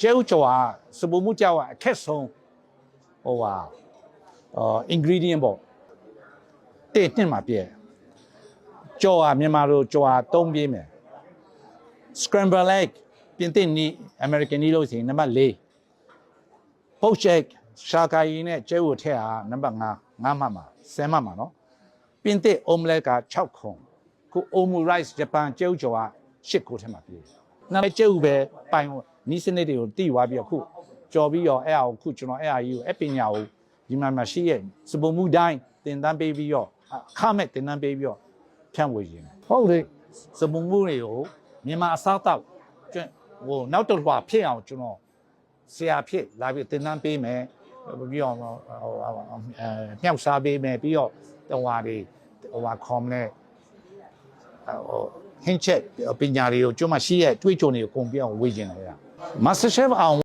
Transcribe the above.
ကျဲဥကျော်ကစပူမှုကြောက်အခက်ဆုံးဟိုဟာအော် ingredient ပေါ့တစ်နှစ်မှာပြည့်ကျော်ကမြန်မာလိုကျော်ကသုံးပြည့်မယ် scramble egg ပြင်သစ်နီး American နီးလို့ရှိရင်နံပါတ်4 poached egg ရှာကာယီနဲ့ကျဲဥထက်ဟာနံပါတ်5 5မှတ်မှာ10မှတ်မှာနော်ပြင်သစ် omelette က6ခုခု omu rice ဂျပန်ကျဲဥကျော်က8ခုထက်မှာပြည့်နာမည်ကျဲဥပဲပိုင် နီးစနစ်တွေကိုတီးသွားပြီးတော့ခုကြော်ပြီးတော့အဲ့အောင်ခုကျွန်တော်အဲ့အကြီးကိုအဲ့ပညာကိုဒီမှာမှာရှိရဲ့စပုံမှုတိုင်းတင်တန်းပေးပြီးတော့အခမဲ့တင်တန်းပေးပြီးတော့ဖြန့်ဝေခြင်းဟုတ်တယ်စပုံမှုတွေကိုမြန်မာအစားတောက်ကျွန်းဟိုနောက်တစ်လွှာဖြစ်အောင်ကျွန်တော်ဆရာဖြစ်လာပြီးသင်တန်းပေးမယ်ပြီးတော့ဟိုအဲမြောက်စားပေးမယ်ပြီးတော့ဟိုဟာတွေဟိုဟာခေါ်မလဲဟို ဟင်းချက်ပညာတွေကိုကျွန်မရှိရဲ့တွေးကြုံတွေကိုကုန်ပြအောင်ဝေ့ကျင်လိုက်တာ Master Chef အောင်